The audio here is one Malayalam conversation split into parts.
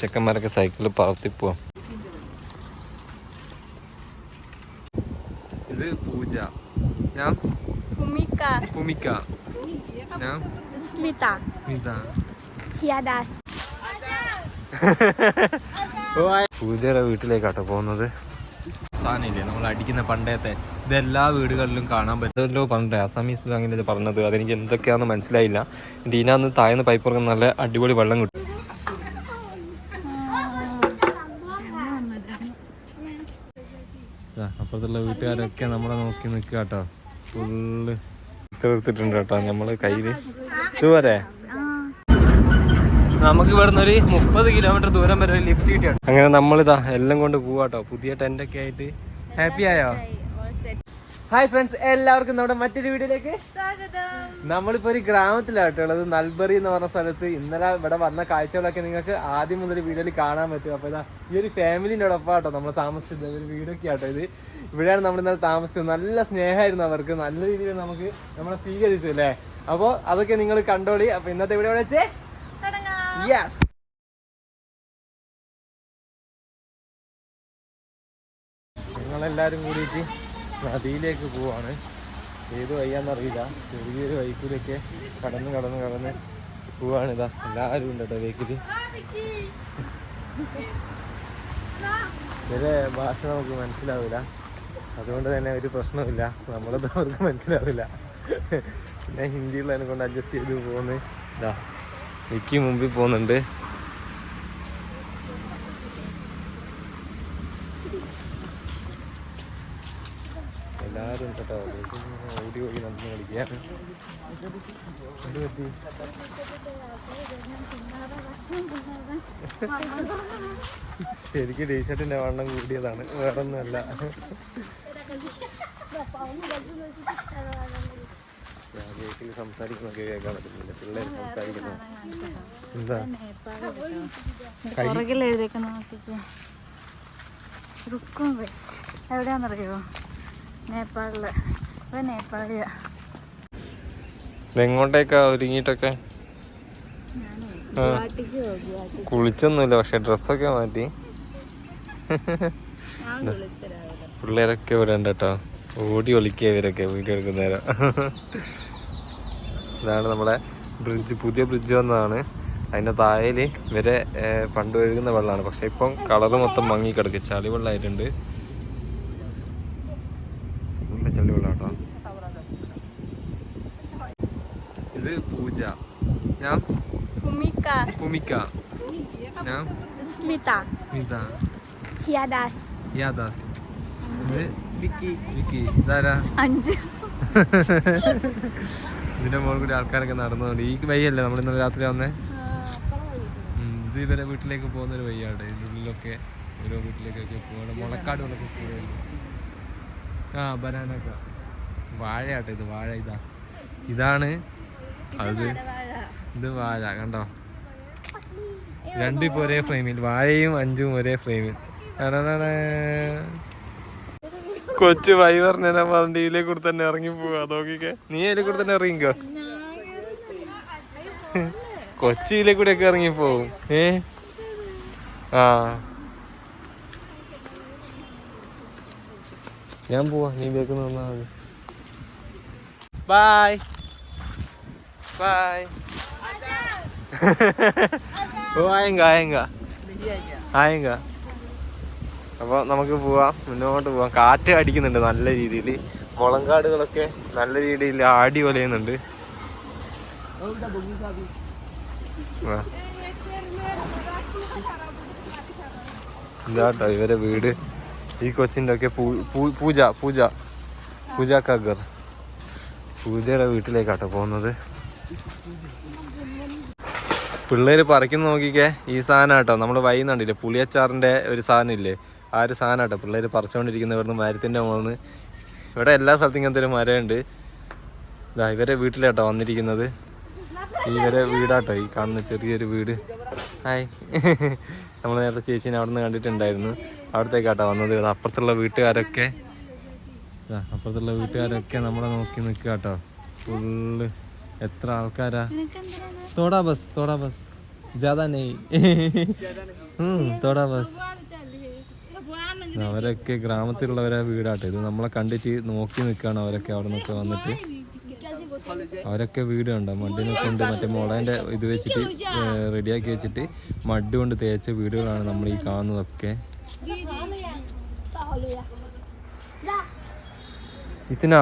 ചെക്കന്മാരൊക്കെ സൈക്കിളിൽ പറത്തി പോവാം. ഇത് പൂജ. ഞാൻ ഞാൻ സ്മിത. സ്മിത. പൂജയുടെ വീട്ടിലേക്കാട്ടോ പോകുന്നത്. സാധനമില്ലേ? നമ്മൾ അടിക്കുന്ന പണ്ടത്തെ ഇതെല്ലാ വീടുകളിലും കാണാൻ പറ്റുമല്ലോ പറഞ്ഞിട്ട് അസാമീസിലും അങ്ങനെ പറഞ്ഞത്. അതെനിക്ക് എന്തൊക്കെയാണെന്ന് മനസ്സിലായില്ല. ദീനാന്ന് താഴ്ന്ന് പൈപ്പ് ഇറങ്ങുന്ന നല്ല അടിപൊളി വെള്ളം കിട്ടും ദാ, അപ്പുറത്തുള്ള വീട്ടുകാരൊക്കെ നമ്മളെ നോക്കി നിൽക്കുക കേട്ടോ. ഫുള്ള് തീർത്തിട്ടുണ്ട് കേട്ടോ നമ്മൾ കയ്യിൽ. ഇതുവരെ? നമുക്ക് ഇവിടുന്ന് ഒരു മുപ്പത് കിലോമീറ്റർ ദൂരം വരെ ലിഫ്റ്റ് കിട്ടിയാണ് അങ്ങനെ നമ്മളിതാ എല്ലാം കൊണ്ട് പോവാട്ടോ പുതിയ ടെന്റ് ഒക്കെ ആയിട്ട്. ഹാപ്പി ആയോ. ഹായ് ഫ്രണ്ട്സ് എല്ലാവർക്കും നമ്മുടെ മറ്റൊരു വീഡിയോയിലേക്ക് നമ്മളിപ്പോ ഒരു ഗ്രാമത്തിലാട്ടോ ഉള്ളത്. നൽബറി എന്ന് പറഞ്ഞ സ്ഥലത്ത് ഇന്നലെ ഇവിടെ വന്ന കാഴ്ചകളൊക്കെ നിങ്ങൾക്ക് ആദ്യം മുതൽ വീഡിയോയിൽ കാണാൻ പറ്റും. അപ്പൊ ഇതാ ഈ ഒരു ഫാമിലിന്റെ ഒപ്പം ആട്ടോ നമ്മൾ താമസിച്ചത് ഒരു വീടൊക്കെ ആട്ടോ ഇത്. ഇവിടെയാണ് നമ്മൾ ഇന്നലെ താമസിച്ചത്. നല്ല സ്നേഹമായിരുന്നു അവർക്ക്. നല്ല രീതിയിൽ നമുക്ക് നമ്മളെ സ്വീകരിച്ചു അല്ലേ? അപ്പോൾ അതൊക്കെ നിങ്ങൾ കണ്ടോളി. അപ്പൊ ഇന്നത്തെ വീഡിയോ വെച്ചേ? യെസ് നിങ്ങളെല്ലാരും കൂടിയിട്ട് നദിയിലേക്ക് പോവാണ്. ഏത് വയ്യാന്നറിയില്ല ചെറിയൊരു വൈക്കൂലൊക്കെ കടന്ന് കടന്ന് കടന്ന് പോവാണ്. ഇതാ എല്ലാവരും ഉണ്ട് കേട്ടോ ഇവരെ ഭാഷ നമുക്ക് മനസ്സിലാവില്ല. അതുകൊണ്ട് തന്നെ ഒരു പ്രശ്നമില്ല നമ്മളത് അവർക്ക് മനസ്സിലാവില്ല. പിന്നെ ഹിന്ദിയുള്ളതിനെ കൊണ്ട് അഡ്ജസ്റ്റ് ചെയ്ത് പോകുന്നു. ഇതാ വിക്കി മുമ്പിൽ പോകുന്നുണ്ട് എല്ലാവരും ഉണ്ട് കേട്ടോ ഇങ്ങനെ പോയി നടന്ന് കളിക്കുകയാണ് എന്ത് ശരിക്കും ടീഷർട്ടിന്റെ വണ്ണം കൂടിയതാണ്. വേറെ ഒന്നുമല്ല വീട്ടിൽ സംസാരിക്കുന്നൊക്കെ കേൾക്കാൻ പറ്റുന്നില്ല. പിള്ളേർ സംസാരിക്കുന്നു. എന്താ? പുറകിൽ റുക്കും എവിടെയാണെന്നറിയോ? നേപ്പാളിൽ. നേപ്പാളിയാ എങ്ങോട്ടേക്കാ ഒരുങ്ങിട്ടൊക്കെ കുളിച്ചൊന്നുമില്ല പക്ഷെ ഡ്രസ്സൊക്കെ മാറ്റി. പിള്ളേരൊക്കെ ഇവിടെ ഉണ്ട് കേട്ടോ ഓടി ഒളിക്കുക ഇവരൊക്കെ വീഡിയോ എടുക്കുന്ന നേരം ഇതാണ് നമ്മുടെ ബ്രിഡ്ജ് പുതിയ ബ്രിഡ്ജ് വന്നതാണ്. അതിന്റെ താഴേൽ ഇവരെ പണ്ട് ഒഴുകുന്ന വെള്ളമാണ്. പക്ഷെ ഇപ്പം കളറ് മൊത്തം മങ്ങി കിടക്കുക ചളി വെള്ളമായിട്ടുണ്ട് നല്ല ചളി വെള്ളം കേട്ടോ ഇത് പൂജ ഞാൻ Kumika, No? Smita. Smita. യാദാസ് ഇത് വിക്കി വിക്കി ഇതാരാ അഞ്ച് ഇതിന്റെ മുകളിൽ കൂടി ആൾക്കാരൊക്കെ നടന്നുകൊണ്ട് ഈ വയ്യല്ലേ നമ്മൾ ഇന്നലെ രാത്രി വന്നേ? ഇത് ഇവരെ വീട്ടിലേക്ക് പോകുന്ന ഒരു വയ്യാട്ടെ ഇതിന്റെ ഉള്ളിലൊക്കെ ഓരോ വീട്ടിലേക്കൊക്കെ പോകണം മുളക്കാടുകളൊക്കെ പോകുമല്ലോ ആ ബനാനക്ക. വാഴയാട്ടെ ഇത്. വാഴ ഇതാ. ഇതാണ് അത് ഇത് വാഴ. കണ്ടോ? രണ്ടും ഇപ്പൊ ഒരേ ഫ്രെയിമിൽ. വാഴയും അഞ്ചും ഒരേ ഫ്രെയിമിൽ. കൊച്ചു വൈ പറഞ്ഞ വണ്ടിയിലെ കൂടെ തന്നെ ഇറങ്ങി പോവാ. നോക്കിക്കെ. നീ അതിലെ കൂടെ തന്നെ ഇറങ്ങിക്കോ. കൊച്ചിയിലെ കൂടെ ഒക്കെ ഇറങ്ങി പോവും. ഏ? ആ. ഞാൻ പോവാ. നീ ബേക്ക് വന്നാ മതി. ബായ് ബായ് ഓ ആയെങ്കാ ആയെങ്കാ. ആയെങ്കാ. അപ്പോൾ നമുക്ക് പോവാം മുന്നോട്ട് പോവാം. കാറ്റ് അടിക്കുന്നുണ്ട് നല്ല രീതിയിൽ മുളങ്കാടുകളൊക്കെ നല്ല രീതിയിൽ ആടി ഒലയുന്നുണ്ട്. ഇവരെ വീട്. ഈ കൊച്ചിന്റെ ഒക്കെ പൂജ പൂജ. പൂജ കഗർ പൂജയുടെ വീട്ടിലേക്കാട്ടോ പോകുന്നത്. പിള്ളേര് പറിക്കുന്ന നോക്കിക്കേ ഈ സാധനം കേട്ടോ നമ്മൾ വൈകുന്നുണ്ടില്ലേ പുളിയച്ചാറിന്റെ ഒരു സാധനം ഇല്ലേ ആ ഒരു സാധനം കേട്ടോ പിള്ളേര് പറിച്ചുകൊണ്ടിരിക്കുന്ന ഇവിടുന്ന് മരത്തിന്റെ മുകളിൽ ഇവിടെ എല്ലാ സ്ഥലത്തും ഇങ്ങനത്തെ ഒരു മരമുണ്ട്. ഇതാ ഇവരെ വീട്ടിലാട്ടോ വന്നിരിക്കുന്നത്. ഇവരെ വീടാട്ടോ. ഈ കാണുന്ന ചെറിയൊരു വീട്. ഹായ്. നമ്മൾ നേരത്തെ ചേച്ചീനെ അവിടെ നിന്ന് കണ്ടിട്ടുണ്ടായിരുന്നു. അവിടത്തേക്കാട്ടോ വന്നത്. അപ്പുറത്തുള്ള വീട്ടുകാരൊക്കെ. അപ്പുറത്തുള്ള വീട്ടുകാരൊക്കെ നമ്മളെ നോക്കി നിൽക്കുക കേട്ടോ ഫുള്ള് എത്ര ആൾക്കാരാ തോടാ ബസ് തോടാ ബസ് ज्यादा नहीं हम्म थोड़ा बस അവരൊക്കെ ഗ്രാമത്തിലുള്ളവരെ വീടാട്ടോ ഇത് നമ്മളെ കണ്ടിട്ട് നോക്കി നിൽക്കുകയാണ് അവരൊക്കെ അവിടെ നിന്നൊക്കെ വന്നിട്ട് അവരൊക്കെ വീട് കണ്ടോ മഡിനെ കൊണ്ട് മറ്റേ മുളേൻ്റെ ഇത് വെച്ചിട്ട് റെഡിയാക്കി വെച്ചിട്ട് മഡ് കൊണ്ട് തേച്ച വീടുകളാണ് നമ്മൾ ഈ കാണുന്നതൊക്കെ इतना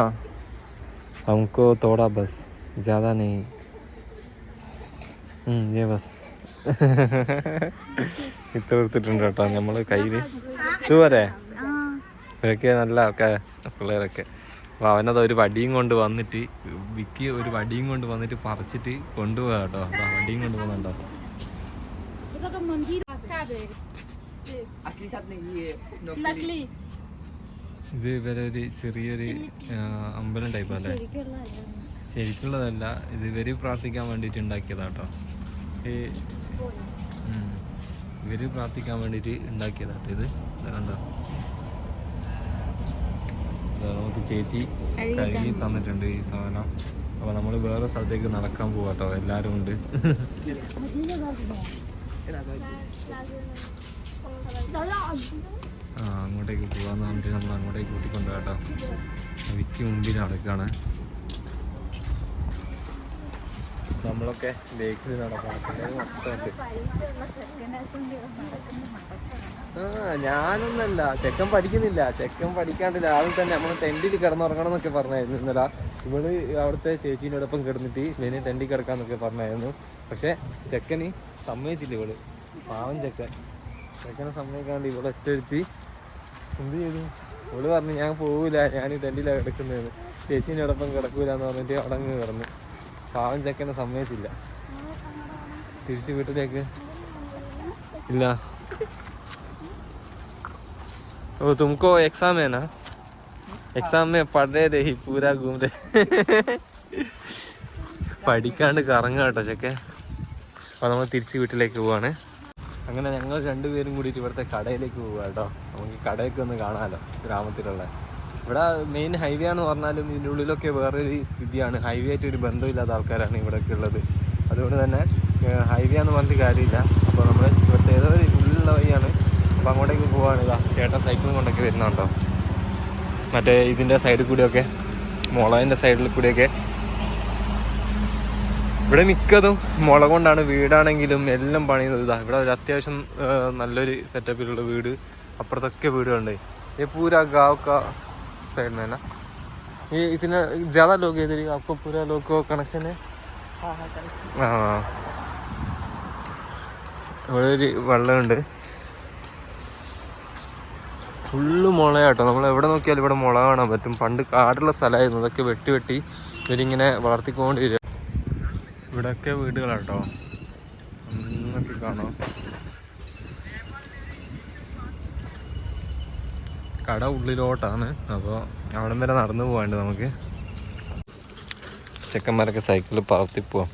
हमको थोड़ा बस ज़्यादा नहीं ഉം, ये बस ഇത്ര എടുത്തിട്ടുണ്ട് കേട്ടോ നമ്മൾ കയ്യിൽ ഇതുവരെ ഇവരൊക്കെ നല്ല ഒക്കെ പിള്ളേരൊക്കെ അപ്പോൾ അവനത് ഒരു വടിയും കൊണ്ട് വന്നിട്ട് വിക്കി ഒരു വടിയും കൊണ്ട് വന്നിട്ട് പറിച്ചിട്ട് കൊണ്ടുപോകാം കേട്ടോ അതാ വടിയും കൊണ്ട് പോകുന്നുണ്ടോ नकली ഇത് ഇവരെ ഒരു ചെറിയൊരു ആ, അമ്പലം ടൈപ്പ് അല്ലേ ശരിക്കുള്ളതല്ല ഇത് ഇവർ പ്രാർത്ഥിക്കാൻ വേണ്ടിയിട്ട് ഉണ്ടാക്കിയതാ കേട്ടോ ഈ ഉം. ഇവർ പ്രാർത്ഥിക്കാൻ വേണ്ടിയിട്ട് ഉണ്ടാക്കിയതാട്ടോ ഇത്. ഇത് കണ്ടോ? നമുക്ക് ചേച്ചി കഴുകി തന്നിട്ടുണ്ട് ഈ സാധനം. അപ്പൊ നമ്മൾ വേറെ സ്ഥലത്തേക്ക് നടക്കാൻ പോവാട്ടോ എല്ലാരും ഉണ്ട്. ആ അങ്ങോട്ടേക്ക് പോവാന്ന് പറഞ്ഞിട്ട് നമ്മൾ അങ്ങോട്ടേക്ക് കൂട്ടിക്കൊണ്ട് കേട്ടോ വിക്ക് മുമ്പിൽ നടക്കാണ്. നമ്മളൊക്കെ ബേക്കിൽ ആ ഞാനൊന്നല്ല ചെക്കൻ പഠിക്കുന്നില്ല. ചെക്കൻ പഠിക്കാണ്ട് രാവിലെ തന്നെ നമ്മൾ ടെന്റിൽ കിടന്നുറങ്ങണം എന്നൊക്കെ പറഞ്ഞായിരുന്നു ഇന്നലെ. ഇവൾ അവിടുത്തെ ചേച്ചീനോടൊപ്പം കിടന്നിട്ട് ഇവന് ടെന്റിൽ കിടക്കാന്നൊക്കെ പറഞ്ഞായിരുന്നു. പക്ഷെ ചെക്കന് സമ്മതിച്ചില്ല ഇവൾ. പാവൻ ചെക്കൻ. ചെക്കനെ സമ്മതിക്കാണ്ട് ഇവളെ ഒറ്റരുത്തി എന്ത് ചെയ്തു? ഇവൾ പറഞ്ഞു ഞാൻ പോവില്ല ഞാൻ ഈ ടെന്റിലാണ് കിടക്കുന്നതെന്ന്. ചേച്ചീനോടൊപ്പം കിടക്കൂലെന്ന് പറഞ്ഞിട്ട് അവിടെ കിടന്നു. പാവം ചെക്കനെ സമ്മതിച്ചില്ല തിരിച്ച് വീട്ടിലേക്ക് ഇല്ല ओ तुमको एग्जाम है ना एग्जाम में पढ़ रहे रही पूरा घूम रहे പഠിക്കാണ്ട് കറങ്ങുക കേട്ടോ ചെക്കെ അപ്പോൾ നമ്മൾ തിരിച്ച് വീട്ടിലേക്ക് പോവാണ് അങ്ങനെ ഞങ്ങൾ രണ്ടുപേരും കൂടിയിട്ട് ഇവിടുത്തെ കടയിലേക്ക് പോവുക കേട്ടോ നമുക്ക് കടയൊക്കെ ഒന്ന് കാണാമല്ലോ ഗ്രാമത്തിലുള്ള ഇവിടെ മെയിൻ ഹൈവേ ആണെന്ന് പറഞ്ഞാലും ഇതിൻ്റെ ഉള്ളിലൊക്കെ വേറൊരു സ്ഥിതിയാണ് ഹൈവേ ആയിട്ട് ഒരു ബന്ധമില്ലാത്ത ആൾക്കാരാണ് ഇവിടെയൊക്കെ ഉള്ളത് അതുകൊണ്ട് തന്നെ ഹൈവേ എന്ന് പറഞ്ഞിട്ട് കാര്യമില്ല അപ്പോൾ നമ്മൾ ഇവിടുത്തെ ഏതോ ഒരു ഉള്ളിലുള്ള വഴിയാണ് അപ്പോൾ അങ്ങോട്ടേക്ക് പോവാണ് ഇതാ ചേട്ടൻ സൈക്കിളും കൊണ്ടൊക്കെ വരുന്നുണ്ടോ മറ്റേ ഇതിൻ്റെ സൈഡിൽ കൂടിയൊക്കെ മുളകിൻ്റെ സൈഡിൽ കൂടിയൊക്കെ ഇവിടെ മിക്കതും മുള കൊണ്ടാണ് വീടാണെങ്കിലും എല്ലാം പണിയുന്നത് ഇതാ ഇവിടെ ഒരു അത്യാവശ്യം ആ, നല്ലൊരു സെറ്റപ്പിലുള്ള വീട് അപ്പുറത്തൊക്കെ വീടുണ്ട് ये पूरा गांव का साइड में ना ये इतना ज़्यादा लोग है इधर ही, आपको पूरा लोग को कनेक्शन है ആ ഇവിടെ ഒരു വെള്ളമുണ്ട് ഫുള്ള് മുളയാട്ടോ നമ്മൾ എവിടെ നോക്കിയാലും ഇവിടെ മുള കാണാൻ പറ്റും പണ്ട് കാടുള്ള സ്ഥലമായിരുന്നു അതൊക്കെ വെട്ടി വെട്ടി ഇവരിങ്ങനെ വളർത്തിക്കൊണ്ട് വരിക ഇവിടെയൊക്കെ വീടുകളാട്ടോ അങ്ങോട്ട് കാണാം കട ഉള്ളിലോട്ടാണ്. അപ്പോൾ അവിടം വരെ നടന്നു പോകാണ്ട് നമുക്ക്. ചെക്കന്മാരൊക്കെ സൈക്കിളിൽ പറത്തി പോവാം.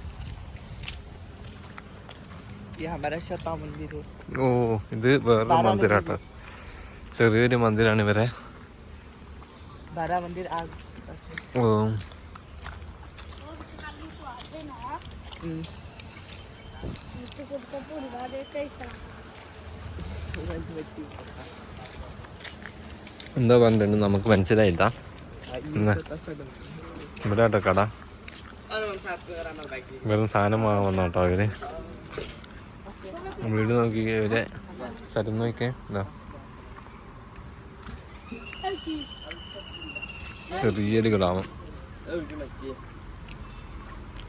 ഓ ഇത് വേറൊരു മന്ദിരാട്ടോ. ചെറിയൊരു മന്ദിരാണ് ഇവരെ. ഓ. കൊടുത്തപ്പോൾ ഒരുപാട് എന്താ പറഞ്ഞിട്ടുണ്ട്. നമുക്ക് മനസ്സിലായില്ല? ഇവിടെ കേട്ടോ കട. വെറും സാധനം വാങ്ങാൻ വന്ന കേട്ടോ അവർ വീട് നോക്കി ഇവരെ സ്ഥലം നോക്കിയേ എന്താ ചെറിയൊരു ഗ്രാമം.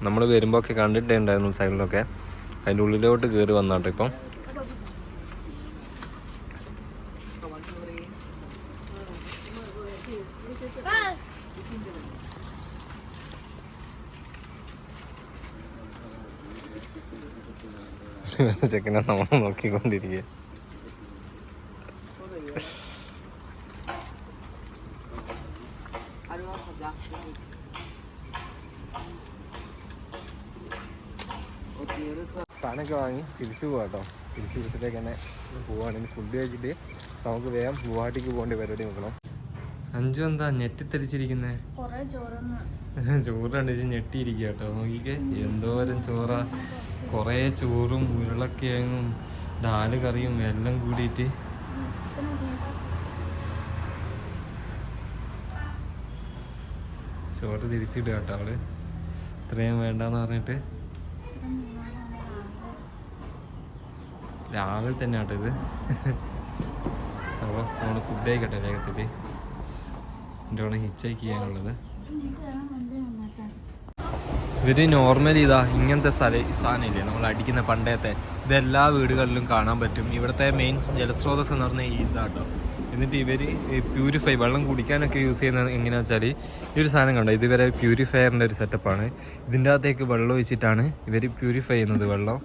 നമ്മൾ വരുമ്പോൾ ഒക്കെ കണ്ടിട്ടുണ്ടായിരുന്നു സൈഡിലൊക്കെ. അതിന്റെ ഉള്ളിലോട്ട് കയറി വന്നാട്ടോ ഇപ്പം. ചെക്കനെ നമ്മൾ നോക്കിക്കൊണ്ടിരിക്കുക സാധനമൊക്കെ വാങ്ങി തിരിച്ചു പോവാം കേട്ടോ. തിരിച്ചു വീട്ടിലേക്ക് തന്നെ പോവാണെങ്കിൽ ഫുഡ് കഴിച്ചിട്ട് നമുക്ക് വേഗം ഗുവാഹട്ടിക്ക് പോകേണ്ട പരിപാടി നോക്കണം. അഞ്ചു എന്താ ഞെട്ടിത്തെറിച്ചിരിക്കുന്നേ ചോറ് കണ്ടിട്ട് ഞെട്ടിയിരിക്കുക കേട്ടോ. നോക്കിക്കേ. എന്തോരം ചോറാ. കുറേ ചോറും ഉരുളക്കിഴങ്ങും ഡാൽ കറിയും എല്ലാം കൂടിയിട്ട്. ചോറ് തിരിച്ചിടുക കേട്ടോ അവൾ. ഇത്രയും വേണ്ടെന്ന് പറഞ്ഞിട്ട്. രാവിലെ തന്നെ കേട്ടോ ഇത്. അപ്പോൾ നമ്മൾ ഫുഡ് ആയിക്കട്ടെ വേഗത്തിൽ എന്റെ കൂടെ ഹിച്ചൈക്ക് ചെയ്യാനുള്ളത്. ഇവർ നോർമലി ഇതാ ഇങ്ങനത്തെ സ്ഥല സാധനമില്ലേ? നമ്മൾ അടിക്കുന്ന പണ്ടത്തെ ഇതെല്ലാ വീടുകളിലും കാണാൻ പറ്റും. ഇവിടുത്തെ മെയിൻ ജലസ്രോതസ് എന്ന് പറഞ്ഞാൽ ഇതാട്ടോ. എന്നിട്ട് ഇവർ പ്യൂരിഫൈ വെള്ളം കുടിക്കാനൊക്കെ യൂസ് ചെയ്യുന്നത് എങ്ങനെയാണെന്ന് വെച്ചാൽ ഈ ഒരു സാധനം കണ്ടോ? ഇതുവരെ പ്യൂരിഫയറിന്റെ ഒരു സെറ്റപ്പാണ് ഇതിന്റെ അകത്തേക്ക് വെള്ളം ഒഴിച്ചിട്ടാണ് ഇവർ പ്യൂരിഫൈ ചെയ്യുന്നത് വെള്ളം.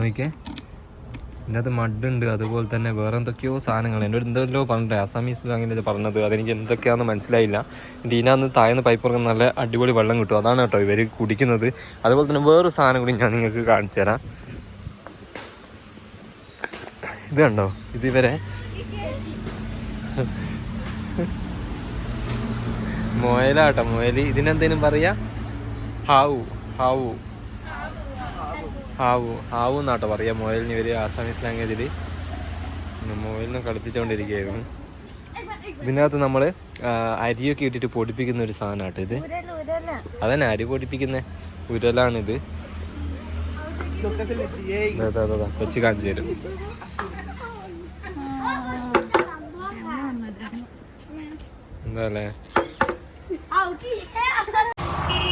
നോക്കിയേ. ഇതിന്റെ അത് മഡുണ്ട് അതുപോലെ തന്നെ വേറെ എന്തൊക്കെയോ സാധനങ്ങൾ. എന്റെ എന്തെല്ലോ പറഞ്ഞിട്ട് അസാമീസിൽ അങ്ങനെ പറഞ്ഞത്. അതെനിക്ക് എന്തൊക്കെയാണെന്ന് മനസ്സിലായില്ല. ഇതിനകത്ത് താഴ്ന്ന പൈപ്പ് ഉറങ്ങുന്ന നല്ല അടിപൊളി വെള്ളം കിട്ടും. അതാണ് കേട്ടോ ഇവർ കുടിക്കുന്നത്. അതുപോലെ തന്നെ വേറൊരു സാധനം കൂടി ഞാൻ നിങ്ങൾക്ക് കാണിച്ചു തരാം. ഇത് കണ്ടോ? ഇത് മുയലാട്ടോ മുയൽ. ഇതിനെന്തേലും പറയാ? ഹാവു ഹാവു. ഹാവു ഹാവു എന്നാട്ടോ പറയാ. മുയലിന് ഇവർ ആസാമീസ് ലാംഗ്വേജിൽ മുയലിനെ കളിപ്പിച്ചുകൊണ്ടിരിക്കുകയായിരുന്നു ഇതിനകത്ത് നമ്മൾ അരിയൊക്കെ ഇട്ടിട്ട് പൊടിപ്പിക്കുന്ന ഒരു സാധനമാട്ടോ ഇത്. അതന്നെ അരി പൊടിപ്പിക്കുന്ന. ഉരലാണിത്. കൊച്ചു കാണിച്ചു തരും. എന്താ അല്ലേ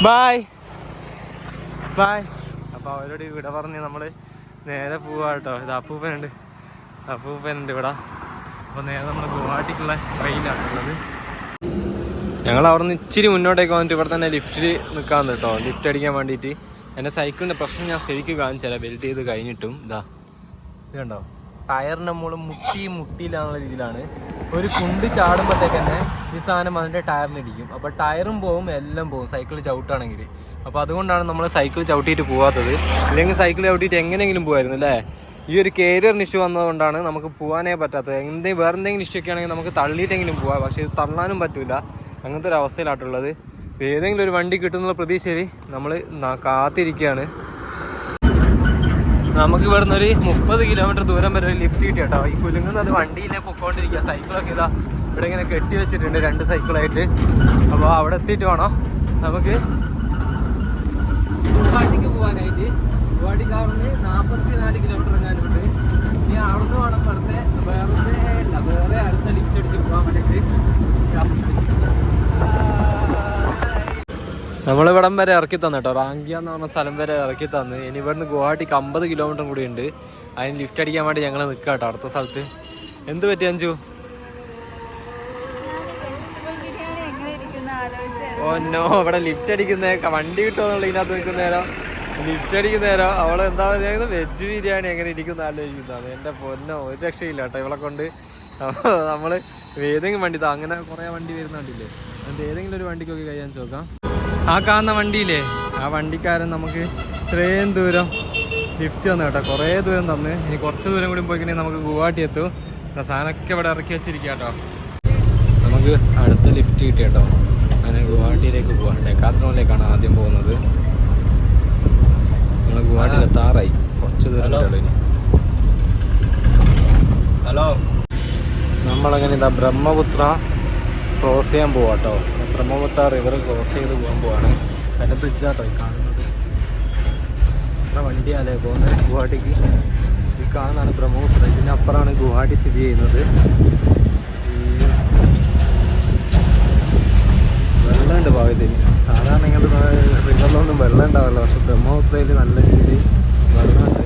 ബായ്. ബായ്. അപ്പൊ അവരോട് ഇവിടെ പറഞ്ഞ് നമ്മൾ നേരെ പോവാ കേട്ടോ ഇത് അപ്പൂപ്പനുണ്ട്. അപ്പൂപ്പനുണ്ട് ഇവിടെ. അപ്പൊ നേരെ നമ്മൾ ഗുവാഹട്ടിക്കുള്ള ട്രെയിനാണ് ഉള്ളത്. ഞങ്ങൾ അവിടെ നിന്ന് ഇച്ചിരി മുന്നോട്ടേക്ക് വന്നിട്ട് ഇവിടെ തന്നെ ലിഫ്റ്റിൽ നിൽക്കാൻ കേട്ടോ ലിഫ്റ്റ് അടിക്കാൻ വേണ്ടിയിട്ട് എന്റെ സൈക്കിളിന്റെ പ്രശ്നം ഞാൻ ശരിക്കും കാണിച്ചാൽ ബെൽറ്റ് ചെയ്ത് കഴിഞ്ഞിട്ടും. ഇതാ ഇത് കണ്ടോ? ടയറിന്റെ മുകളിൽ മുട്ടി മുട്ടിയില്ലാന്നുള്ള രീതിയിലാണ്. ഒരു കുണ്ട് ചാടുമ്പോഴത്തേക്ക് തന്നെ ഈ സാധനം അതിന്റെ ടയറിലിടിക്കും അപ്പോൾ ടയറും പോവും എല്ലാം പോവും. സൈക്കിൾ ചവിട്ടാണെങ്കിൽ അപ്പോൾ അതുകൊണ്ടാണ് നമ്മൾ സൈക്കിൾ ചവിട്ടിയിട്ട് പോകാത്തത് അല്ലെങ്കിൽ സൈക്കിൾ ചവിട്ടിയിട്ട് എങ്ങനെയെങ്കിലും പോകുമായിരുന്നു അല്ലേ? ഈ ഒരു കേരിയർ ഇഷ്യൂ വന്നതുകൊണ്ടാണ് നമുക്ക് പോകാനേ പറ്റാത്തത്. എന്തെങ്കിലും വേറെ എന്തെങ്കിലും ഇഷ്യൂ ഒക്കെ ആണെങ്കിൽ നമുക്ക് തള്ളിയിട്ടെങ്കിലും പോവാം. പക്ഷേ ഇത് തള്ളാനും പറ്റില്ല അങ്ങനത്തെ ഒരു അവസ്ഥയിലാട്ടുള്ളത്. ഏതെങ്കിലും ഒരു വണ്ടി കിട്ടുന്നുള്ള പ്രതീക്ഷയിൽ നമ്മൾ കാത്തിരിക്കുകയാണ്. നമുക്ക് ഇവിടുന്ന് ഒരു മുപ്പത് കിലോമീറ്റർ ദൂരം വരെ ലിഫ്റ്റ് കിട്ടി കേട്ടോ. ഈ കുലുങ്ങുന്നത് വണ്ടിയിലെ പൊക്കോണ്ടിരിക്കുക. സൈക്കിളൊക്കെ ഇതാ ഇവിടെ ഇങ്ങനെ കെട്ടി വെച്ചിട്ടുണ്ട് രണ്ട് സൈക്കിളായിട്ട് അപ്പോൾ അവിടെ എത്തിയിട്ട് വേണം? നമുക്ക് ഗുവാഹട്ടിക്ക് പോകാനായിട്ട് ഗുവാഹട്ടിക്ക് അവിടുന്ന് നാൽപ്പത്തി നാല് കിലോമീറ്റർ എങ്ങാനുണ്ട്. ഇനി അവിടുന്ന് വേണം വെറുതെ വേറെ അല്ല വേറെ അടുത്ത ലിഫ്റ്റ് അടിച്ച് പോകാൻ വേണ്ടിയിട്ട്. നമ്മളിവിടം വരെ ഇറക്കി തന്നെ കേട്ടോ. റാങ്കിയ എന്ന് പറഞ്ഞ സ്ഥലം വരെ ഇറക്കി തന്ന്. ഇനി ഇവിടുന്ന് ഗുവാഹട്ടിക്ക് അമ്പത് കിലോമീറ്റർ കൂടി ഉണ്ട്. അതിന് ലിഫ്റ്റ് അടിക്കാൻ വേണ്ടി ഞങ്ങൾ നിൽക്കുക കേട്ടോ അടുത്ത സ്ഥലത്ത്. എന്ത് പറ്റി അഞ്ചു ഓ നോ. ഇവിടെ ലിഫ്റ്റ് അടിക്കുന്ന വണ്ടി കിട്ടുമെന്നുള്ള ഇതിനകത്ത് നിൽക്കുന്ന നേരം. ലിഫ്റ്റ് അടിക്കുന്ന നേരം. അവൾ എന്താ പറയുന്നത് വെജ് ബിരിയാണി എങ്ങനെ ഇരിക്കുന്ന ആലോചിക്കുന്നതാണ് എന്റെ പൊന്നോ ഒരു രക്ഷയില്ല കേട്ടോ ഇവളെ കൊണ്ട്. നമ്മൾ ഏതെങ്കിലും വണ്ടി അങ്ങനെ കുറേ വണ്ടി വരുന്നുണ്ടില്ലേ. അത് ഏതെങ്കിലും ഒരു വണ്ടിക്കൊക്കെ കഴിയാൻ ചോക്കാം ആ കാണുന്ന വണ്ടിയില്ലേ? ആ വണ്ടിക്കാരൻ നമുക്ക് ഇത്രയും ദൂരം ലിഫ്റ്റ് തന്നു കേട്ടോ. കുറേ ദൂരം തന്ന്. ഇനി കുറച്ച് ദൂരം കൂടി പോയി കഴിഞ്ഞാൽ നമുക്ക് ഗുവാഹട്ടി എത്തും. സാധനമൊക്കെ ഇവിടെ ഇറക്കി വെച്ചിരിക്കുക കേട്ടോ. നമുക്ക് അടുത്ത ലിഫ്റ്റ് കിട്ടി കേട്ടോ. അങ്ങനെ ഗുവാഹട്ടിയിലേക്ക് പോവാം ഡെക്കാത്രോണിലേക്കാണ് ആദ്യം പോകുന്നത്. നമ്മൾ ഗുവാഹട്ടിയിൽ എത്താറായി. കുറച്ച് ദൂരം ഇനി. ഹലോ. നമ്മളങ്ങനെ ഇതാ ബ്രഹ്മപുത്ര ക്രോസ് ചെയ്യാൻ പോവാ കേട്ടോ ബ്രഹ്മപുത്ര റിവർ ക്രോസ് ചെയ്ത് പോകാൻ പോവാണ്. അതിന്റെ ബ്രിഡ്ജാട്ടോ ഈ കാണുന്നത്. എത്ര വണ്ടിയാലേ പോകുന്നത് ഗുവാഹട്ടിക്ക്? ഈ കാണുന്നതാണ് ബ്രഹ്മപുത്ര. ഇതിന്റെ അപ്പുറമാണ് ഗുവാഹട്ടി സ്ഥിതി ചെയ്യുന്നത്. വെള്ളമുണ്ട് ഭാഗത്തിൽ സാധാരണ ഇങ്ങനത്തെ റിവറിലൊന്നും വെള്ളം ഉണ്ടാവില്ല. പക്ഷെ ബ്രഹ്മപുത്രയിൽ നല്ല രീതിയിൽ വെള്ളമുണ്ട്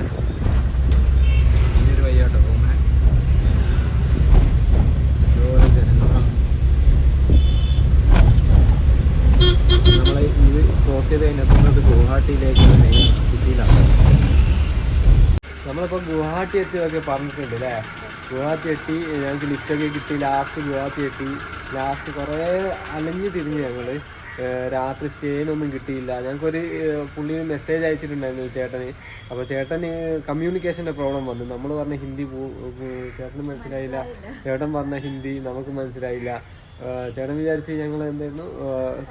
ഈ ഒരു വയ്യാട്ടോ പോകുന്നത് ഓരോ ജനങ്ങളാണ് നമ്മൾ ഇത് ക്രോസ് ചെയ്ത് കഴിഞ്ഞെത്തുന്നത് ഗുവാഹട്ടിയിലേക്ക് മെയിൻ സിറ്റിയിലാണ് നമ്മളിപ്പോൾ ഗുവാഹട്ടി എത്തിയൊക്കെ പറഞ്ഞിട്ടുണ്ട് അല്ലേ ഗുവാഹത്തി എത്തി ഞങ്ങൾക്ക് ലിഫ്റ്റൊക്കെ കിട്ടി ലാസ്റ്റ് ഗുവാഹത്തി എത്തി. ലാസ്റ്റ് കുറേ അലഞ്ഞു തിരിഞ്ഞ് ഞങ്ങൾ രാത്രി സ്റ്റേനൊന്നും കിട്ടിയില്ല. ഞങ്ങൾക്കൊരു പുള്ളി മെസ്സേജ് അയച്ചിട്ടുണ്ടായിരുന്നു ചേട്ടന്. അപ്പോൾ ചേട്ടന് കമ്മ്യൂണിക്കേഷന്റെ പ്രോബ്ലം വന്നു. നമ്മൾ പറഞ്ഞ ഹിന്ദി ചേട്ടന് മനസ്സിലായില്ല. ചേട്ടൻ പറഞ്ഞ ഹിന്ദി നമുക്ക് മനസ്സിലായില്ല. ചേട്ടൻ വിചാരിച്ച് ഞങ്ങൾ എന്തായിരുന്നു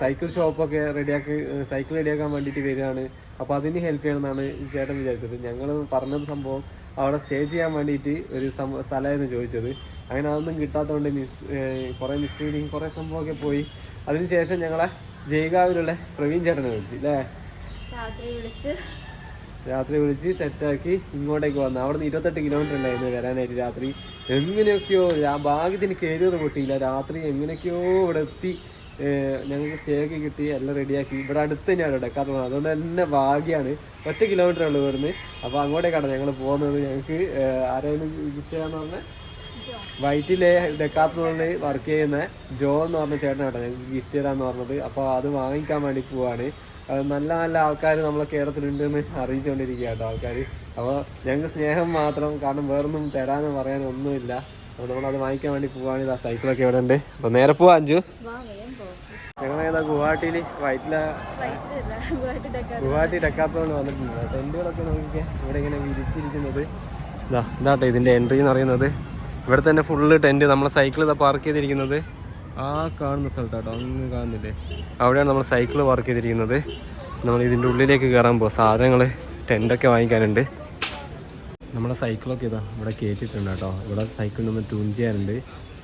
സൈക്കിൾ ഷോപ്പൊക്കെ റെഡിയാക്കി സൈക്കിൾ റെഡിയാക്കാൻ വേണ്ടിയിട്ട് വരികയാണ്. അപ്പോൾ അതിന് ഹെൽപ്പ് ചെയ്യണമെന്നാണ് ചേട്ടൻ വിചാരിച്ചത്. ഞങ്ങൾ പറഞ്ഞത് സംഭവം അവിടെ സ്റ്റേ ചെയ്യാൻ വേണ്ടിയിട്ട് ഒരു സ്ഥലമായിരുന്നു ചോദിച്ചത്. അങ്ങനെ അതൊന്നും കിട്ടാത്തതുകൊണ്ട് മിസ് കുറേ മിസ് റീഡിങ് കുറേ സംഭവമൊക്കെ പോയി. അതിനുശേഷം ഞങ്ങളെ ജയ്ഗാവിലുള്ള പ്രവീൺ ചേട്ടനെ വിളിച്ചു അല്ലേ വിളിച്ച്. രാത്രി വിളിച്ച് സെറ്റാക്കി ഇങ്ങോട്ടേക്ക് വന്നു. അവിടെ നിന്ന് ഇരുപത്തെട്ട് കിലോമീറ്റർ ഉണ്ടായിരുന്നു വരാനായിട്ട് രാത്രി. എങ്ങനെയൊക്കെയോ ഭാഗ്യത്തിന് കയറിയത് പൊട്ടിയില്ല. രാത്രി എങ്ങനെയൊക്കെയോ ഇവിടെ എത്തി. ഞങ്ങൾക്ക് സ്റ്റേ ഒക്കെ കിട്ടി. എല്ലാം റെഡിയാക്കി ഇവിടെ അടുത്ത് തന്നെയാണ് എടുക്കാത്ത അതുകൊണ്ട് തന്നെ ഭാഗ്യമാണ് ഒറ്റ കിലോമീറ്റർ ഉള്ളു ഇവിടുന്ന്. അപ്പോൾ അങ്ങോട്ടേക്കാണ് ഞങ്ങൾ പോകുന്നത്. ഞങ്ങൾക്ക് ആരെങ്കിലും ചെയ്യാന്ന് പറഞ്ഞാൽ വൈറ്റിലെ ഡെക്കാത്തോണിൽ വർക്ക് ചെയ്യുന്ന ജോ എന്ന് പറഞ്ഞ ചേട്ടനാട്ടോ ഞങ്ങൾക്ക് ഗിഫ്റ്റ് തരാമെന്ന് പറഞ്ഞത്. അപ്പോൾ അത് വാങ്ങിക്കാൻ വേണ്ടി പോവാണ്. നല്ല നല്ല ആൾക്കാർ നമ്മളെ കേരളത്തിലുണ്ടെന്ന് അറിയിച്ചുകൊണ്ടിരിക്കുക കേട്ടോ ആൾക്കാർ അപ്പോൾ ഞങ്ങൾക്ക് സ്നേഹം മാത്രം കാരണം വേറൊന്നും തരാനും പറയാനും ഒന്നുമില്ല. അപ്പോൾ നമ്മളത് വാങ്ങിക്കാൻ വേണ്ടി പോവാണ്. ഇതാ സൈക്കിളൊക്കെ ഇവിടെ ഉണ്ട്. അപ്പോൾ നേരെ പോവാ അഞ്ചു. ഞങ്ങളേതാ ഗുവാഹട്ടിയിൽ വയറ്റില ഗുവാഹട്ടി ഡെക്കാത്തോണിൽ വന്നിട്ടുണ്ട്. ടെന്റുകളൊക്കെ നോക്കിക്കേ ഇവിടെ ഇങ്ങനെ വിരിച്ചിരിക്കുന്നത്. ഇതാ ഇതാട്ടെ ഇതിന്റെ എൻട്രി എന്ന് പറയുന്നത്. ഇവിടെ തന്നെ ഫുള്ള് ടെന്റ് നമ്മളെ സൈക്കിൾ ഇതാ പാർക്ക് ചെയ്തിരിക്കുന്നത്. ആ കാണുന്ന സ്ഥലത്താട്ടോ അങ്ങ് കാണുന്നില്ലേ? അവിടെയാണ് നമ്മൾ സൈക്കിൾ വർക്ക് ചെയ്തിരിക്കുന്നത്. നമ്മൾ ഇതിന്റെ ഉള്ളിലേക്ക് കയറാൻ പോകും സാധനങ്ങൾ ടെന്റൊക്കെ വാങ്ങിക്കാനുണ്ട്. നമ്മുടെ സൈക്കിളൊക്കെ ഇതാ ഇവിടെ കയറ്റിയിട്ടുണ്ട് കേട്ടോ. ഇവിടെ സൈക്കിളിനൊന്ന് ട്യൂൺ ചെയ്യാനുണ്ട്.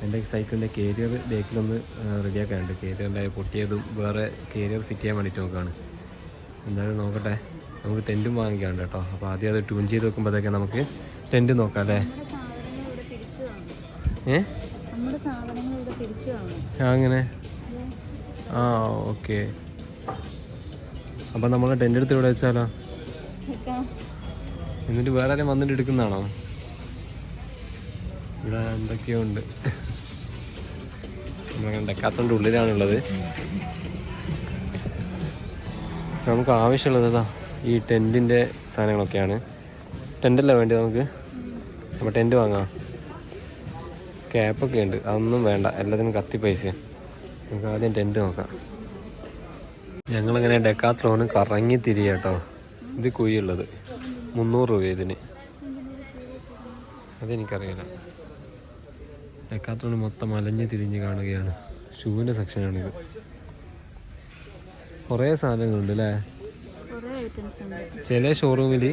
എന്റെ സൈക്കിളിന്റെ കേരിയർ ബേക്കിലൊന്ന് റെഡിയാക്കാനുണ്ട് കേരിയറിന്റെ പൊട്ടിയതും വേറെ കേരിയർ ഫിറ്റ് ചെയ്യാൻ വേണ്ടിയിട്ട് നോക്കുകയാണ് എന്തായാലും നോക്കട്ടെ. നമുക്ക് ടെന്റും വാങ്ങിക്കാണ്ട് കേട്ടോ. അപ്പോൾ ആദ്യം അത് ട്യൂൺ ചെയ്ത് വെക്കുമ്പോഴത്തേക്ക് നമുക്ക് ടെന്റ് നോക്കാം അല്ലേ? ഏ? അങ്ങനെ? ആ ഓക്കെ. അപ്പം നമ്മളെ ടെന്റ് എടുത്ത് ഇവിടെ വെച്ചാലോ? എന്നിട്ട് വേറെ ആരും വന്നിട്ട് എടുക്കുന്നതാണോ? ഇവിടെ എന്തൊക്കെയോ ഉണ്ട്. നമ്മളങ്ങനെ ഡെക്കാത്തന്റെ ഉള്ളിലാണുള്ളത് നമുക്ക് ആവശ്യമുള്ളത് ഇതാ ഈ ടെന്റിന്റെ സാധനങ്ങളൊക്കെയാണ്. ടെന്റല്ലേ വേണ്ടി നമുക്ക്? അപ്പോൾ ടെന്റ് വാങ്ങാം. ക്യാപ്പൊക്കെ ഉണ്ട്. അതൊന്നും വേണ്ട. എല്ലാത്തിനും കത്തി പൈസ. നമുക്ക് ആദ്യം ടെന്റ് നോക്കാം. ഞങ്ങളിങ്ങനെ ഡെക്കാത്ലോണ് കറങ്ങി തിരിയ കേട്ടോ. ഇത് കുഴിയുള്ളത്. മുന്നൂറ് രൂപ ഇതിന്. അതെനിക്കറിയില്ല. ഡെക്കാത്ലോണ് മൊത്തം അലഞ്ഞ് തിരിഞ്ഞ് കാണുകയാണ്. ഷൂവിന്റെ സെക്ഷനാണിത് കുറേ സാധനങ്ങളുണ്ട് അല്ലേ ചില ഷോറൂമിൽ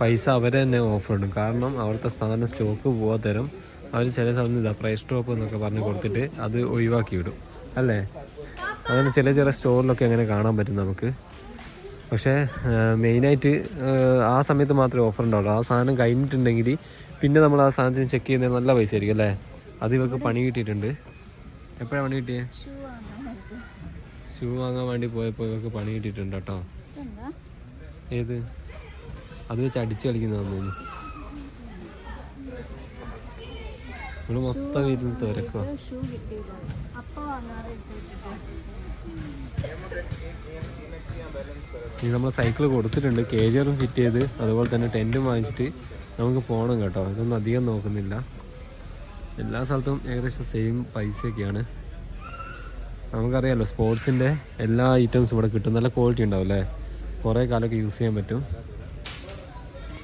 പൈസ അവർ തന്നെ ഓഫർ ഇടും. കാരണം അവിടുത്തെ സാധനം സ്റ്റോക്ക് പോകാത്തരം തരും അവർ ചില സ്ഥലത്ത് ഇതാ പ്രൈസ് ഡ്രോപ്പ് എന്നൊക്കെ പറഞ്ഞ് കൊടുത്തിട്ട് അത് ഒഴിവാക്കി വിടും അല്ലേ? അങ്ങനെ ചില ചില സ്റ്റോറിലൊക്കെ അങ്ങനെ കാണാൻ പറ്റും നമുക്ക്. പക്ഷേ മെയിനായിട്ട് ആ സമയത്ത് മാത്രമേ ഓഫർ ഉണ്ടാവുള്ളൂ. ആ സാധനം കഴിഞ്ഞിട്ടുണ്ടെങ്കിൽ പിന്നെ നമ്മൾ ആ സാധനത്തിന് ചെക്ക് ചെയ്യുന്നത് നല്ല പൈസ ആയിരിക്കും അല്ലേ? അത് ഇവർക്ക് പണി കിട്ടിയിട്ടുണ്ട്. എപ്പോഴാണ് പണി കിട്ടിയത് ഷൂ വാങ്ങാൻ വേണ്ടി പോയപ്പോൾ ഇവർക്ക് പണി കിട്ടിയിട്ടുണ്ട് കേട്ടോ. ഏത്? അത് വെച്ച് അടിച്ച് കളിക്കുന്നതാണെന്ന് തോന്നുന്നു. ഇവിടെ മൊത്തം ഇരുന്ന് തുരക്കുക ഇനി നമ്മൾ സൈക്കിൾ കൊടുത്തിട്ടുണ്ട്. കേജറും ഫിറ്റ് ചെയ്ത് അതുപോലെ തന്നെ ടെന്റും വാങ്ങിച്ചിട്ട് നമുക്ക് പോകണം കേട്ടോ. ഇതൊന്നും അധികം നോക്കുന്നില്ല. എല്ലാ സ്ഥലത്തും ഏകദേശം സെയിം പൈസയൊക്കെയാണ്. നമുക്കറിയാമല്ലോ സ്പോർട്സിന്റെ എല്ലാ ഐറ്റംസും ഇവിടെ കിട്ടും. നല്ല ക്വാളിറ്റി ഉണ്ടാവും അല്ലേ? കുറേ കാലമൊക്കെ യൂസ് ചെയ്യാൻ പറ്റും.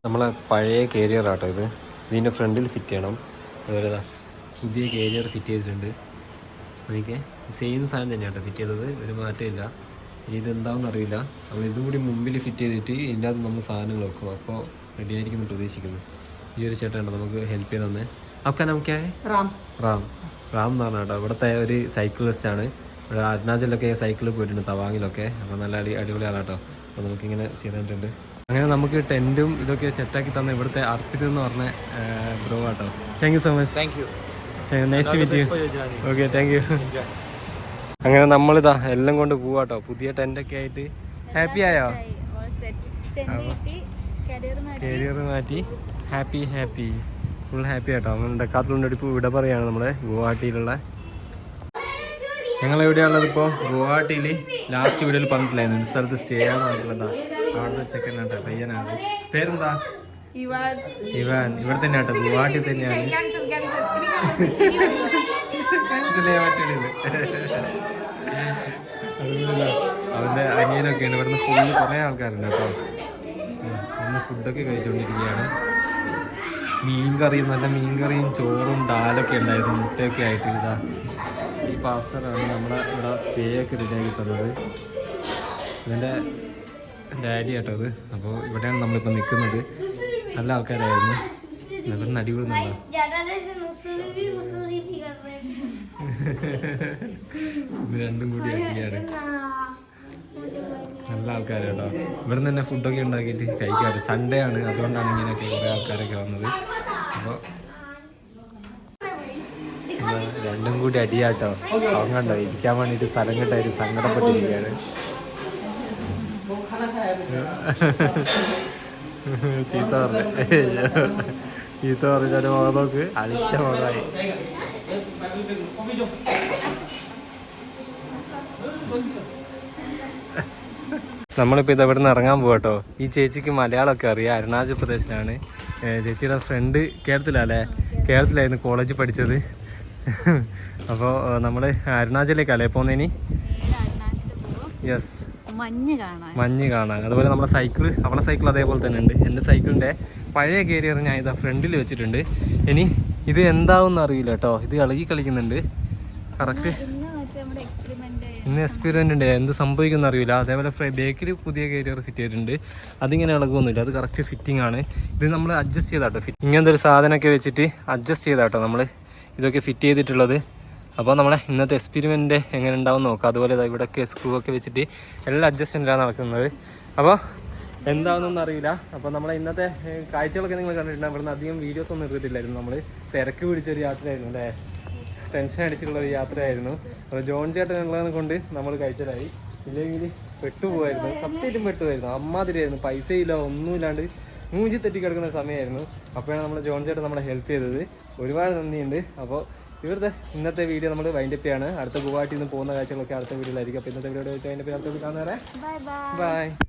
നമ്മളെ പഴയ കേരിയർ ആട്ടോ ഇത്. ഇതിന്റെ ഫ്രണ്ടിൽ ഫിറ്റ് ചെയ്യണം. അതുപോലെ പുതിയ കേരിയർ ഫിറ്റ് ചെയ്തിട്ടുണ്ട്. ഓക്കെ. സെയിം സാധനം തന്നെയാണ് കേട്ടോ ഫിറ്റ് ചെയ്തത്. ഒരു മാറ്റമില്ല ഇനി ഇതെന്താണെന്ന് അറിയില്ല. നമ്മൾ ഇതും കൂടി മുമ്പിൽ ഫിറ്റ് ചെയ്തിട്ട് ഇതിന്റെ അകത്ത് നമ്മൾ സാധനങ്ങൾ വെക്കും. അപ്പോൾ റെഡി ആയിരിക്കും എന്ന് പ്രതീക്ഷിക്കുന്നു. ഈ ഒരു ചേട്ടനാണ് നമുക്ക് ഹെൽപ്പ് ചെയ്ത് തന്നെ. അപ്പം നമുക്ക് റാം. റാം. റാം എന്ന് പറഞ്ഞാൽ കേട്ടോ. ഇവിടുത്തെ ഒരു സൈക്കിളിസ്റ്റാണ് ഇവിടെ അരുണാചലിലൊക്കെ സൈക്കിളിൽ പോയിട്ടുണ്ട് തവാങ്ങിലൊക്കെ. അപ്പോൾ നല്ല അടി അടിപൊളിയാണ് കേട്ടോ. അപ്പോൾ നമുക്കിങ്ങനെ ചെയ്തിട്ടുണ്ട് അങ്ങനെ നമുക്ക് ടെന്റും ഇതൊക്കെ സെറ്റാക്കി തന്ന ഇവിടുത്തെ അർപ്പിത് എന്ന് പറഞ്ഞ ബ്രോ കേട്ടോ thank you so much thank you nice with you okay thank you അങ്ങനെ നമ്മളിതാ എല്ലാം കൊണ്ട് പോവാട്ടോ. പുതിയ ടെന്റൊക്കെ ആയിട്ട്. ഹാപ്പി ആയോ? ഓൾ സെറ്റ് ടെന്റ് കിട്ടി കരിയർ മാറ്റി. കരിയർ മാറ്റി. ഹാപ്പി ഹാപ്പി ഫുൾ ഹാപ്പി ആട്ടോ. നമ്മളുടെ കാത്തുകൊണ്ട് ഇപ്പോൾ ഇവിടെ പറയാണ് നമ്മുടെ ഗുവാഹട്ടിയിലുള്ള. ഞങ്ങൾ എവിടെയാണുള്ളത് ഇപ്പോൾ ഗുവാഹട്ടിയിൽ ലാസ്റ്റ് വീഡിയോയിൽ പറഞ്ഞിട്ടില്ലായിരുന്നു. ഒരു സ്ഥലത്ത് സ്റ്റേ ആണ് പറഞ്ഞിട്ടുള്ളതാ. അവിടുത്തെ ചെക്കനാട്ടോ പയ്യനാണ്. പേരെന്താ? ഇവാൻ. ഇവാൻ. ഇവിടെ തന്നെ ആട്ടോ ഗുവാഹട്ടി തന്നെയാണ്. അവന്റെ അനിയനൊക്കെയാണ് ഇവിടുന്ന് ഫുള്ള് കുറേ ആൾക്കാരുണ്ട് കേട്ടോ. ഇന്ന് ഫുഡൊക്കെ കഴിച്ചുകൊണ്ടിരിക്കുകയാണ് മീൻ കറിയും നല്ല മീൻ കറിയും ചോറും ദാലൊക്കെ ഉണ്ടായിരുന്നു. മുട്ടയൊക്കെ ആയിട്ട് ഇതാ. ഈ പാസ്റ്ററാണ് നമ്മുടെ ഇവിടെ സ്റ്റേ ഒക്കെ റെഡിയാക്കി തന്നത്. ഇതിന്റെ ഡാഡി ആട്ടോ അത്. അപ്പോൾ ഇവിടെയാണ് നമ്മളിപ്പോൾ നിൽക്കുന്നത്. നല്ല ആൾക്കാരായിരുന്നു. നല്ല ഇത് രണ്ടും കൂടി ആക്കിയാണ് നല്ല ആൾക്കാരാട്ടോ. ഇവിടെ നിന്ന് തന്നെ ഫുഡൊക്കെ ഉണ്ടാക്കിയിട്ട് കഴിക്കാറ്. സൺഡേ ആണ്. അതുകൊണ്ടാണ് ഇങ്ങനെയൊക്കെ കുറേ ആൾക്കാരൊക്കെ വന്നത്. അപ്പോൾ രണ്ടും കൂടി അടിയാട്ടോ. അവൻ കണ്ടോ ഇരിക്കാൻ വേണ്ടിയിട്ട് സ്ഥലം കിട്ടായിട്ട് സങ്കടപ്പെട്ടിരിക്കുകയാണ്. ചീത്ത പറഞ്ഞ. ചീത്ത പറഞ്ഞൊരു മുഖം നോക്ക്. അളിച്ച മുഖമായി നമ്മളിപ്പോൾ ഇത് അവിടെ നിന്ന് ഇറങ്ങാൻ പോകട്ടോ ഈ ചേച്ചിക്ക് മലയാളമൊക്കെ അറിയാം. അരുണാചൽ പ്രദേശിലാണ് ചേച്ചിയുടെ ഫ്രണ്ട് കേരളത്തിലല്ലേ? കേരളത്തിലായിരുന്നു കോളേജ് പഠിച്ചത്. അപ്പോൾ നമ്മൾ അരുണാചലിലേക്കല്ലേ പോകുന്നതിന് യെസ് മഞ്ഞ് കാണാൻ. മഞ്ഞ് കാണാൻ. അതുപോലെ നമ്മുടെ സൈക്കിൾ അവളെ സൈക്കിൾ അതേപോലെ തന്നെ ഉണ്ട്. എന്റെ സൈക്കിളിന്റെ പഴയ കേരിയർ ഞാൻ ഇതാ ഫ്രണ്ടിൽ വെച്ചിട്ടുണ്ട്. ഇനി ഇത് എന്താവും അറിയില്ല കേട്ടോ. ഇത് ഇളകി കളിക്കുന്നുണ്ട്. കറക്റ്റ് ഇന്ന് എക്സ്പീരിയന്റ് ഉണ്ട്. എന്ത് സംഭവിക്കുന്ന അറിയില്ല. അതേപോലെ ബേക്കിൽ പുതിയ കേരിയർ ഫിറ്റ് ചെയ്തിട്ടുണ്ട് അതിങ്ങനെ ഇളകുമൊന്നുമില്ല അത് കറക്റ്റ് ഫിറ്റിംഗ് ആണ്. ഇത് നമ്മൾ അഡ്ജസ്റ്റ് ചെയ്താട്ടോ ഫിറ്റ് ഇങ്ങനത്തെ ഒരു സാധനമൊക്കെ വെച്ചിട്ട് അഡ്ജസ്റ്റ് ചെയ്താട്ടോ നമ്മൾ ഇതൊക്കെ ഫിറ്റ് ചെയ്തിട്ടുള്ളത്. അപ്പോൾ നമ്മളെ ഇന്നത്തെ എക്സ്പീരിമെന്റ് എങ്ങനെ ഉണ്ടാവും നോക്കാം. അതുപോലെ ഇവിടെ ഇവിടെയൊക്കെ സ്ക്രൂ ഒക്കെ വെച്ചിട്ട് എല്ലാ അഡ്ജസ്റ്റ്മെന്റിലാണ് നടക്കുന്നത്. അപ്പോൾ എന്താണെന്നൊന്നും അറിയില്ല അപ്പോൾ നമ്മളെ ഇന്നത്തെ കാഴ്ചകളൊക്കെ നിങ്ങൾ കണ്ടിട്ടുണ്ട് ഇവിടുന്ന് അധികം വീഡിയോസ് ഒന്നും എടുത്തിട്ടില്ലായിരുന്നു. നമ്മൾ തിരക്ക് പിടിച്ചൊരു യാത്രയായിരുന്നു അല്ലേ? ടെൻഷൻ അടിച്ചിട്ടുള്ള ഒരു യാത്രയായിരുന്നു. അപ്പോൾ ജോൺ ചേട്ടൻ ഉള്ളതിനെ കൊണ്ട് നമ്മൾ കഴിച്ചതായി. ഇല്ലെങ്കിൽ പെട്ടുപോകായിരുന്നു സത്യമായിട്ടും പെട്ടുപോയിരുന്നു അമ്മാതിരിയായിരുന്നു. പൈസയില്ല ഒന്നുമില്ലാണ്ട് മൂഞ്ചി തെറ്റി കിടക്കുന്ന സമയമായിരുന്നു. അപ്പോഴാണ് നമ്മൾ ജോൺ ചേട്ടൻ നമ്മളെ ഹെൽപ്പ് ചെയ്തത്. ഒരുപാട് നന്ദിയുണ്ട്. അപ്പോൾ ഇവിടുത്തെ ഇന്നത്തെ വീഡിയോ നമ്മൾ വൈൻഡപ്പ് ചെയ്യാണ്. അടുത്ത ഗുവാഹട്ടിയിൽ നിന്ന് പോകുന്ന കാഴ്ചകളൊക്കെ അടുത്ത വീഡിയോയിലായിരിക്കും അപ്പോൾ ഇന്നത്തെ വീഡിയോ വൈൻഡപ്പ് അതിന്റെ അടുത്ത കാണുന്നവരെ ബൈ ബൈ ബൈ